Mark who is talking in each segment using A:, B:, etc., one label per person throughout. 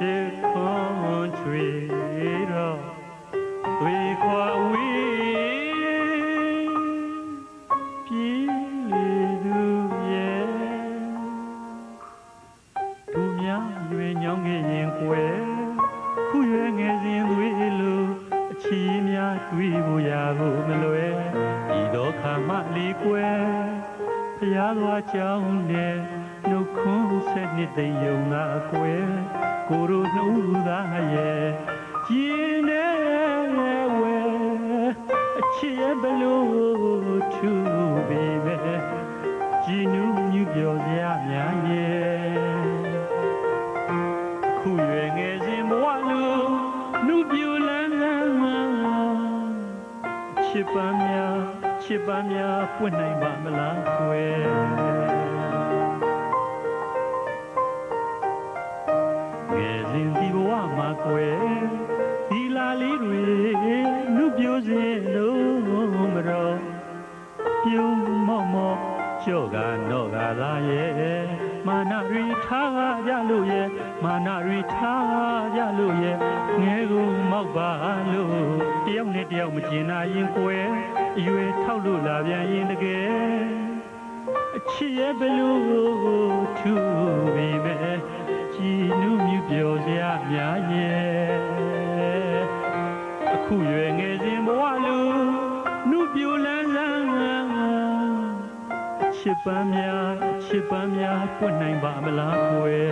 A: ရှေခွန်ချွေတော့တွေ့ခွာဝေးပြည်လေသူရဲ့သူများရွယ်ညောင်းခဲ့ရင်ကွယ်ခုရွယ်ငယ်စဉ်သွေးလိုအချီးများတွေ့ဖို့ရာကိုမလွယ် ခါမှလီကွယ်ဖျားသွားကြောင်းနဲ့နှုတ်ခွန်းဆက်နှစ်သိမ့်ယုံသာကွယ်ကိုရိုနှူးသားရဲ့ကျင်းနေဝဲအချစ်ရဲ့ဘလို့ထူပေမဲ့ကြည်နူးမြူပြောစရာများရဲ့ခုရွယ်ငယ်စဉ်ဘဝလူနှုတ်ပြူလန်းလန်းချစ်ပန်းများ ချစ်ပန်းများပွင့်နိုင်ပါမလားကွယ်ငယ်စဉ်ဒီဘဝမှာကွယ်ဒီလာလေးတွေနှုတ်ပြူစဉ်လို့မတော်ပြုံးမော့မော့ကြော့ကတော့ကလာရဲ့မာနရီထားကြလို့ရဲ့မာနရီထားကြလို့ရဲ့ငယ်ကိုမောက်ပါလို့တယောက်နဲ့တယောက်မကျင်နာရင်ကွယ် အရွယ်ထောက်လို့လာပြန်ရင်တကယ်အချစ်ရဲ့ဘလို့ထူပေမဲ့ကြည်နူးမြူပြောစရာများရဲ့အခုရွယ်ငယ်စဉ်ဘဝလူနှုတ်ပြူလန်းလန်းချစ်ပန်းများချစ်ပန်းများပွင့်နိုင်ပါမလားကွယ်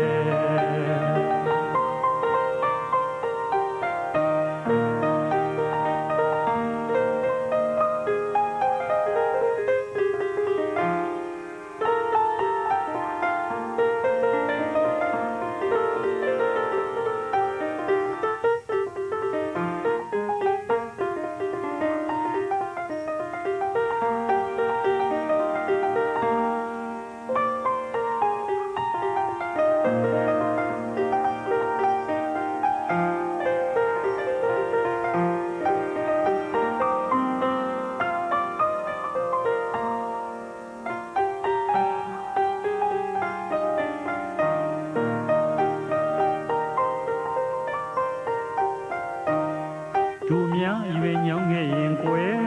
A: တို့များရွယ်ညောင်းခဲ့ရင်ကွယ်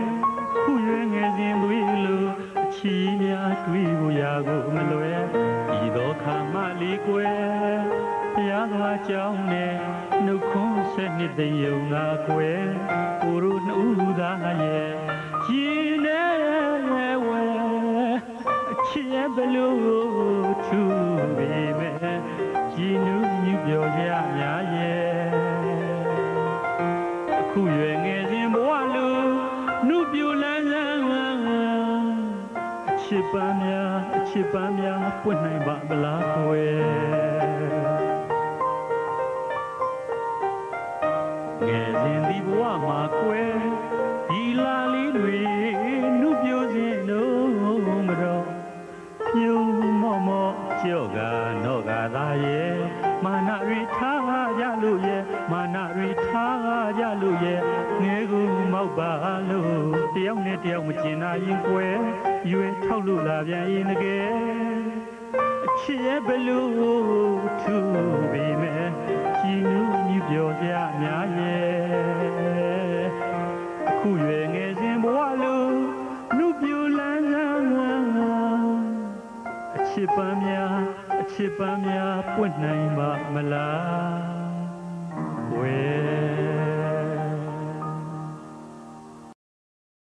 A: ခုရွယ်ငယ်စဉ်သွေးလိုအချီများတွေးကိုရာကိုမလွယ်ဤသောခါမှလီကွယ်ဘုရားသာကြောင်းနဲ့နှုတ်ခွန်းဆက်နှစ်သိမ့်ယုံသာကွယ်ကိုရိုနှူးသားရဲ့ကြည်နေဝဲအချစ်ရဲ့ဘလို့ထူပေမဲ့ကြည်နူးမြူပြောကြများရဲ့အ ခုရွယ်ငယ်စဉ်ဘဝလူနှုတ်ပြူလန်းလန်းအချစ်ပန်းများအချစ်ပန်းများပွင့်နိုင်ပါမလားကွယ်ငယ်စဉ်ဒီဘဝမှာကွယ်ဒီလာလေးတွေနှုတ်ပြူစဉ်တို့မတော်ပြူမော့မော့ကြော့ကနော့ကသာရဲ့မာနရီထားကြလို့ရဲ့မာ မောက်ပါလို့တယောက်နဲ့တယောက်မကျင်နာရင်ကွယ်ရွယ်ထောက်လို့လာပြန်ရင်တကယ်အချစ်ရဲ့ဘလို့ထူပေမဲ့ကြည်နူးမြူပြောစရာများရဲ့အခုရွယ်ငယ်စဉ်ဘဝလို့နှုတ်ပြူလန်းလန်းအချစ်ပန်းများအချစ်ပန်းများပွင့်နိုင်ပါမလားဝဲ